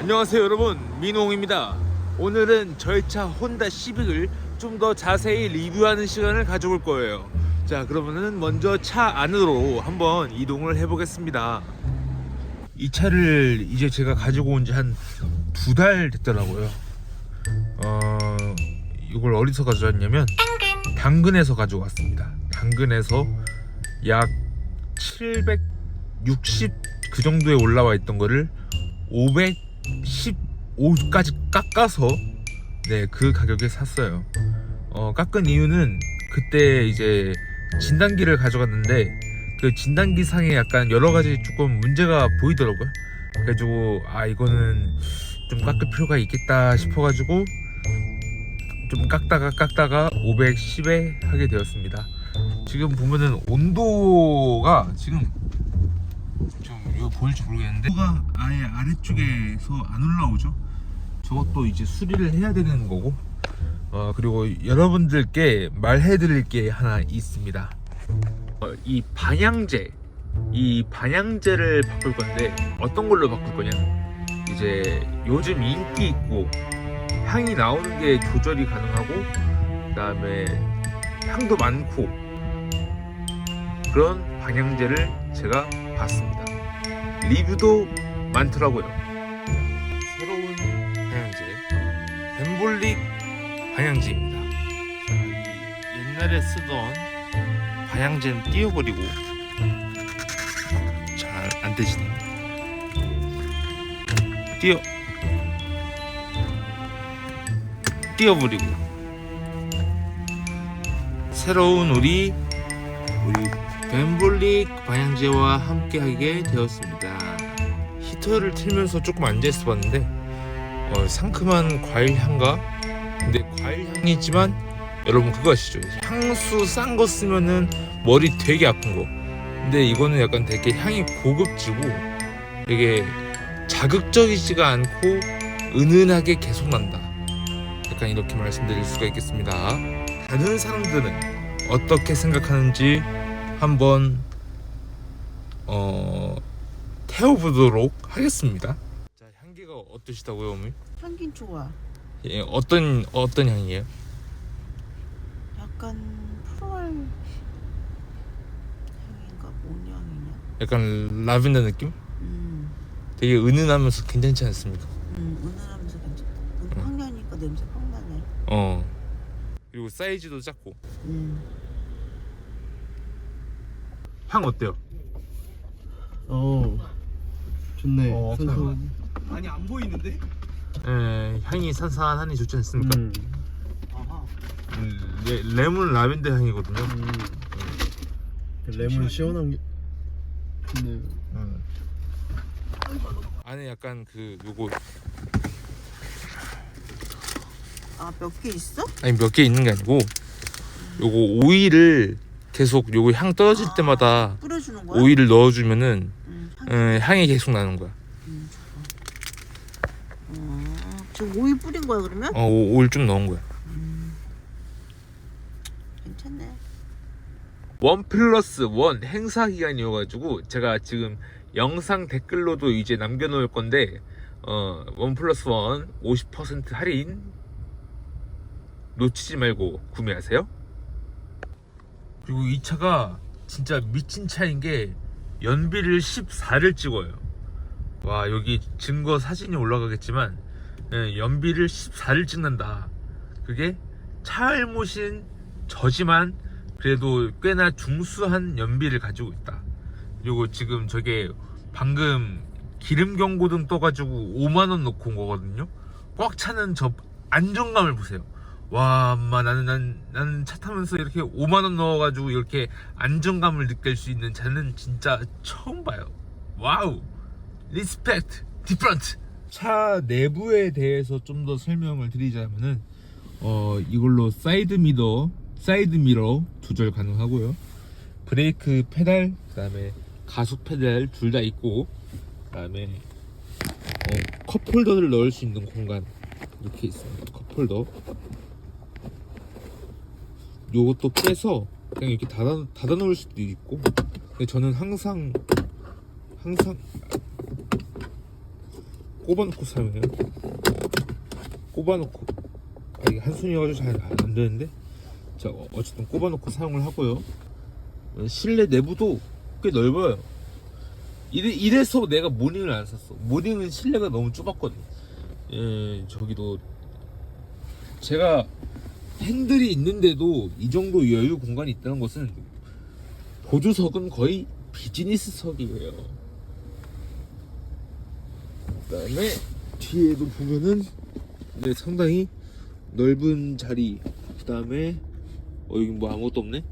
안녕하세요 여러분. 민홍입니다. 오늘은 저의 차 혼다 시빅을 좀 더 자세히 리뷰하는 시간을 가져볼 거예요. 자 그러면은 먼저 차 안으로 한번 이동을 해 보겠습니다. 이 차를 이제 제가 가지고 온 지 한 두 달 됐더라고요. 어 이걸 어디서 가져왔냐면 당근에서 가지고 왔습니다. 당근에서 약 760 그 정도에 올라와 있던 거를 515까지 깎아서 네 그 가격에 샀어요. 어 깎은 이유는 그때 이제 진단기를 가져갔는데 그 진단기 상에 약간 여러 가지 조금 문제가 보이더라고요. 그래가지고 아 이거는 좀 깎을 필요가 있겠다 싶어가지고 좀 깎다가 깎다가 510에 하게 되었습니다. 지금 보면은 온도가 지금 좀 이거 보일지 모르겠는데 온도가 아예 아래쪽에서 안 올라오죠. 저것도 이제 수리를 해야 되는 거고 어, 그리고 여러분들께 말해드릴 게 하나 있습니다. 어, 이 방향제 이 방향제를 바꿀 건데 어떤 걸로 바꿀 거냐? 이제 요즘 인기 있고 향이 나오는 게 조절이 가능하고 그 다음에 향도 많고 그런 방향제를 제가 봤습니다. 리뷰도 많더라고요. 새로운 방향제 벤볼릭 방향제입니다. 자, 이 옛날에 쓰던 방향제는 띄워버리고 잘 안 되시네요. 띄워 띄워버리고 새로운 우리 우리 벤볼릭 방향제와 함께 하게 되었습니다. 히터를 틀면서 조금 앉아 있어 봤는데 어, 상큼한 과일 향과 근데 과일 향이지만 여러분 그거 아시죠? 향수 싼 거 쓰면은 머리 되게 아픈 거. 근데 이거는 약간 되게 향이 고급지고 되게 자극적이지가 않고 은은하게 계속 난다. 약간 이렇게 말씀드릴 수가 있겠습니다. 다른 사람들은 어떻게 생각하는지 한번 어 태워보도록 하겠습니다. 자 향기가 어떠시다고요, 어머니? 향긴 좋아. 예, 어떤 어떤 향이에요? 약간 프로알 향인가 뭔 향이냐? 약간 라벤더 느낌? 음, 되게 은은하면서 괜찮지 않습니까? 음 은은하면서 괜찮다. 근데 확 나니까 냄새 확 나네. 어. 그리고 사이즈도 작고. 음, 향 어때요? 어 좋네 어, 선선 아니 안 보이는데? 예, 향이 산산하니 좋지 않습니까? 음. 아하 음, 레, 레몬 라벤더 향이거든요. 음. 그 레몬 시원한 게 좋네 음. 안에 약간 그 요거 아 몇 개 있어? 아니 몇 개 있는 게 아니고 요거 오일을 계속 요거 향 떨어질 아, 때마다 뿌려주는 거야? 오일을 넣어주면은 음, 향. 음, 향이 계속 나는 거야. 음, 좋아. 어, 지금 오이 뿌린 거야 그러면? 어, 오- 오일 좀 넣은 거야. 괜찮네. 원 플러스 원 행사 기간이어가지고 제가 지금 영상 댓글로도 이제 남겨놓을 건데 어, 원 플러스 원 50% 할인 놓치지 말고 구매하세요. 그리고 이 차가 진짜 미친 차인 게 연비를 14를 찍어요. 와 여기 증거 사진이 올라가겠지만 예, 연비를 14를 찍는다. 그게 차알못인 저지만 그래도 꽤나 중수한 연비를 가지고 있다. 그리고 지금 저게 방금 기름 경고등 떠가지고 5만 원 넣고 온 거거든요. 꽉 차는 저 안정감을 보세요. 와, 엄마 나는 난, 나는 차 타면서 이렇게 5만 원 넣어가지고 이렇게 안정감을 느낄 수 있는 차는 진짜 처음 봐요. 와우, 리스펙트, 디프런트. 차 내부에 대해서 좀 더 설명을 드리자면은 어 이걸로 사이드 미러 사이드 미러 조절 가능하고요. 브레이크 페달 그 다음에 가속 페달 둘 다 있고 그 다음에 어, 컵홀더를 넣을 수 있는 공간 이렇게 있습니다. 컵홀더 요것도 빼서 그냥 이렇게 닫아, 닫아 놓을 수도 있고 근데 저는 항상 항상 꼽아놓고 사용해요. 꼽아놓고 아 이게 한 손이어가지고 잘 안 되는데 자 어- 어쨌든 꼽아놓고 사용을 하고요. 어, 실내 내부도 꽤 넓어요. 이래, 이래 서 내가 모닝을 안 샀어. 모닝은 실내가 너무 좁았거든. 예, 저기도 제가 핸들이 있는데도 이 정도 여유 공간이 있다는 것은 보조석은 거의 비즈니스석이에요. 그다음에 뒤에도 보면은 네 상당히 넓은 자리. 그다음에 어 여기 뭐 아무것도 없네.